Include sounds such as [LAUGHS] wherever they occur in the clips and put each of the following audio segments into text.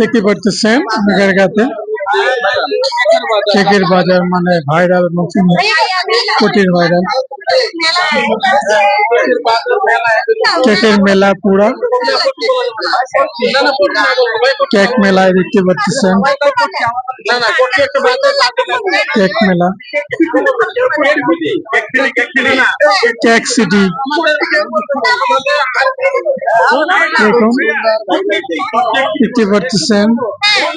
দেখতে পারতেছেন গাতে কেকের বাজার মানে ভাইরাল নতুন কোটির ভাইরাল কেকের মেলা পুরা। কেক মেলায় দেখতে পাচ্ছেন। কেক মেলা। Cake city. দেখতে পাচ্ছেন।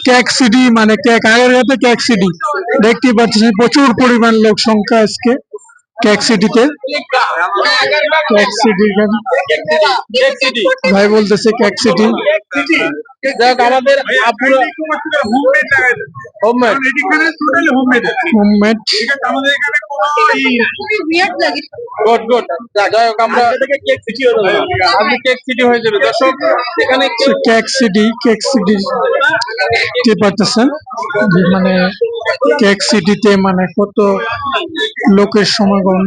কেক সিটি মানে কেক, আগের হাতে কেক সিটি। দেখতে পাচ্ছেন, প্রচুর পরিমাণ লোক সংখ্যা আজকে। কেক ট্যাক্সিটি ভাই বলতেছে কেক সিটি যাক আমাদের আপুরা হোমমেড হোমমেড গুড গুড যাই হোক আমরা কেক সিটি আজকে কেক সিটি হয়ে যাবে। দর্শক এখানে কেক সিটি সিটি যে মানে কেক সিটিতে মানে কত লোকের সমাগম?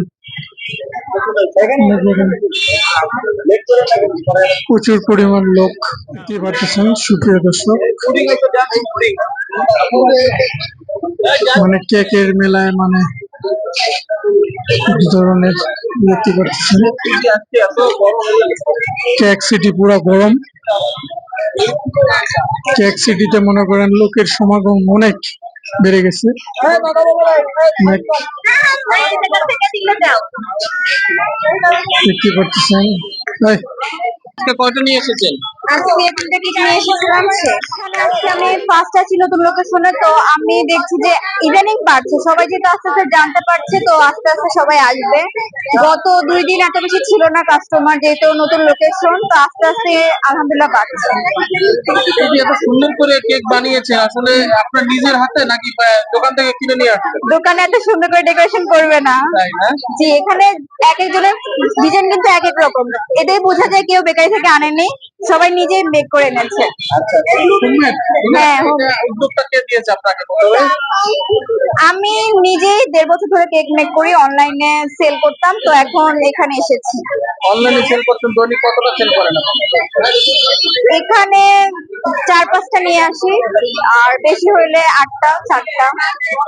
প্রচুর পরিমাণ লোক দেখতে পাচ্ছেন সুপ্রিয় দর্শক। মানে কেকের মেলায় মানে ধরনের দেখতে পাচ্ছেন। কেক সিটি পুরো গরম। কেক সিটিতে মনে করেন লোকের সমাগম অনেক। বেড়ে গেছে। অনেক করতেছেন কত নিয়ে এসেছেন? আজকে কিছু নিয়ে এসেছিলাম আমি ফার্স্ট আছি নতুন লোকেশনে তো আমি দেখছি যে ইদানিং বাড়ছে সবাই যেহেতু আস্তে আস্তে জানতে পারছে তো আস্তে আস্তে সবাই আসবে। গত দুই দিন এত বেশি ছিল না কাস্টমার যেহেতু নতুন লোকেশন তো আস্তে আস্তে আলহামদুলিল্লাহ বাড়ছে। এত সুন্দর করে কেক বানিয়েছেন আসলে আপনার নিজের হাতে নাকি দোকান থেকে কিনে নিয়ে আসছেন দোকানে এত সুন্দর করে ডেকোরেশন করবে না। জি এখানে এক একজনের ডিজাইন কিন্তু এক এক রকম। এটাই বোঝা যায় কেউ বেকারি থেকে আনেনি সবাই নিজেই মেক করে এনেছে। আচ্ছা হ্যাঁ, এটা উদ্যোগটা কে দিয়েছে আপনাকে প্রথমে আমি নিজেই দেড় বছর ধরে কেক মেক করি অনলাইনে সেল করতাম তো এখন এখানে এসেছি। অনলাইনে সেল করছেন দৈনিক কতটা সেল করেন আপনি? এখানে চার পাঁচটা নিয়ে আসি আর বেশি হইলে আটটা চারটা।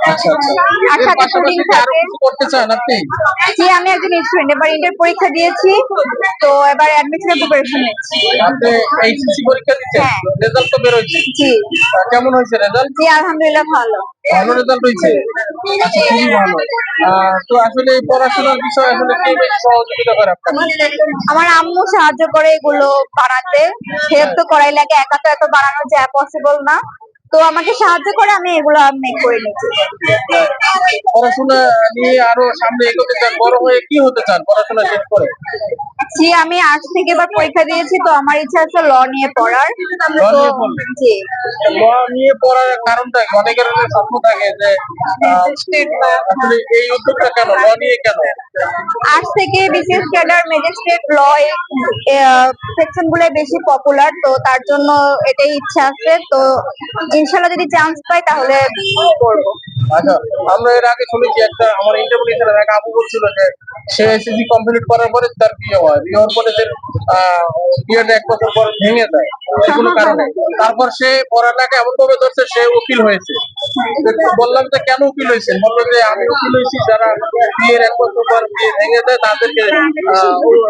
আচ্ছা আচ্ছা। আর এর সাথে পাশাপাশি পুডিং কি আরও থাকে। কিছু করতে চান আপনি? জি আমি একজন স্টুডেন্ট এবার ইন্টার পরীক্ষা দিয়েছি তো এবার অ্যাডমিশনের প্রিপারেশন নিচ্ছি। আপনি এইচএসসি পরীক্ষা দিচ্ছেন? হ্যাঁ। রেজাল্ট তো বেরোচ্ছে। জি। কেমন হয়েছে রেজাল্ট জি আলহামদুলিল্লাহ ভালো। ভালো রেজাল্ট হয়েছে? আচ্ছা খুবই ভালো। তো আসলে এই পড়াশোনার বিষয়ে আসলে কে বেশি সহযোগিতা করে আমার আম্মু সাহায্য করে এগুলো বানাতে হেল্প তো করাই লাগে একা তো এত বানানো যায় পসিবল না। তো আমাকে সাহায্য করে আমি এগুলো মেক করে নিচ্ছি পড়াশোনা নিয়ে আরও সামনে এগোতে চান বড় হয়ে কি হতে চান পড়াশোনা শেষ করে? জি আমি আর্টস থেকে এবার পরীক্ষা দিয়েছি তো আমার ইচ্ছা আছে ল নিয়ে পড়ার। তো জি। ল নিয়ে পড়ার কারণটা? অনেকের অনেক স্বপ্ন থাকে যে আহ, আসলে এই উদ্যোগটা কেন ল নিয়ে কেন? আর্টস থেকে বিসিএস ক্যাডার ম্যাজিস্ট্রেট ল সেকশনগুলো বেশি পপুলার তো তার জন্য এটাই ইচ্ছা আছে। তো ইনশাল্লাহ যদি চান্স পাই তাহলে করব। আচ্ছা আমরা এর আগে শুনেছি একটা আমার ইন্টারভিউ ছিলাম এক আপু বলছিল যে সে এসএসসি কমপ্লিট করার পরে তার বিয়ে হয়। আহ, বিয়েটা এক বছর পর ভেঙে দেয় কোনো কারণে। তারপর সে পড়ালেখা এমন ভাবে ধরছে সে উকিল হয়েছে। বললাম যে কেন উকিল হয়েছে? বলল যে আমি উকিল হয়েছি যারা বিয়ের এক বছর পর বিয়ে ভেঙে যায় তাদেরকে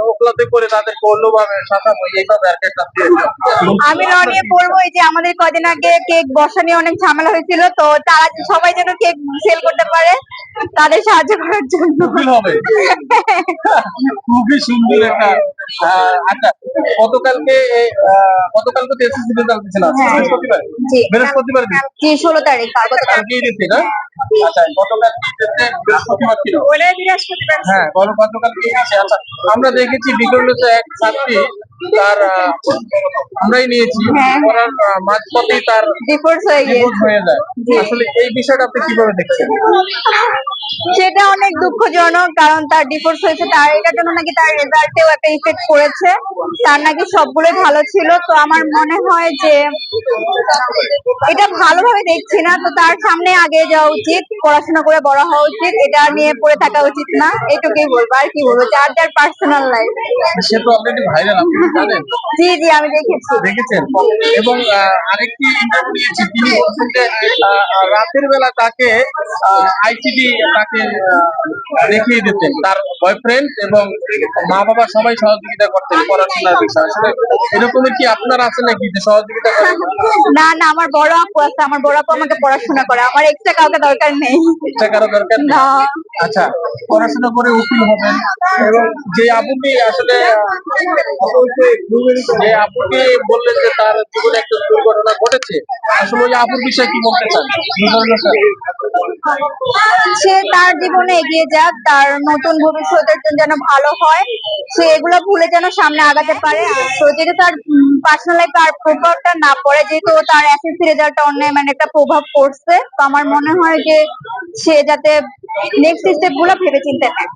ওকলাতে করে তাদেরকে অন্যভাবে শাসাবো এইভাবে আর একটা আমি ল নিয়ে পড়ব এই যে আমাদের কদিন আগে কেক বসা নিয়ে অনেক ঝামেলা হয়েছিল তো তারা সবাই যেন কেক সেল করতে পারে তাদের সাহায্য করার জন্য। [LAUGHS] খুবই সুন্দর একটা আচ্ছা গতকালকে গতকালকে তো এসএসসি রেজাল্ট দিয়েছিলাম হ্যাঁ। বৃহস্পতিবার। বৃহস্পতিবার। জি তারিখ গতকাল। না? আচ্ছা গতকাল বৃহস্পতিবার ছিল। হ্যাঁ আচ্ছা আমরা দেখেছি বিকল্প এক ছাত্রী তার আমরাই নিয়েছি। হ্যাঁ। আহ, মাঝপথেই তার ডিভোর্স হয়ে যায়। আসলে এই বিষয়টা আপনি কীভাবে দেখছেন? সেটা অনেক দুঃখজনক কারণ তার ডিভোর্স হয়েছে তার এটার জন্য নাকি তার রেজাল্টেও একটা ইফেক্ট পড়েছে। তার নাকি সবগুলোই ভালো ছিল। তো আমার মনে হয় যে এটা ভালোভাবে দেখছি না। তো তার সামনে আগে যাওয়া উচিত পড়াশোনা করে বড় হওয়া উচিত এটা নিয়ে পড়ে থাকা উচিত না। এটুকুই বলব। আর কি বলব? যার যার পার্সোনাল লাইফ সে তো অলরেডি ভাইরাল জানেন? জি জি আমি দেখেছি। দেখেছেন? এবং আরেকটি ইন্টারভিউ নিয়েছি তিনি বলছেন যে রাতের বেলা তাকে আইসিডি তাকে দেখিয়ে দিতেন। তার বয়ফ্রেন্ড এবং মা বাবা সবাই সহযোগিতা করতেন পড়াশোনার বিষয়ে। আসলে এরকমই কি আপনার আছে নাকি? যে সহযোগিতা করেন না না আমার বড় আপু আছে। আমার বড় আপু আমাকে পড়াশোনা করে। আমার এক্সট্রা কাউকে দরকার নেই। ইচ্ছা কারও দরকার নেই? না। আচ্ছা পড়াশোনা করে উকিল হবেন। এবং যে আপুটি আসলে যে আপুটি বললেন যে তার জীবনে একটা দুর্ঘটনা ঘটেছে। আসলে ওই আপুর বিষয়ে কি বলতে চান? দুর্ঘটনা সে তার জীবনে এগিয়ে যাক, তার নতুন ভবিষ্যতের জন্য যেন ভালো হয়, সে এগুলো ভুলে যেন সামনে আগাতে পারে। আর তো তার পার্সোনাল লাইফে আর প্রভাবটা না পড়ে, যেহেতু তার এসএসসি রেজাল্টটা অন্য মানে একটা প্রভাব পড়ছে। তো আমার মনে হয় যে সে যাতে নেক্সট স্টেপগুলো ভেবে চিন্তে নেয়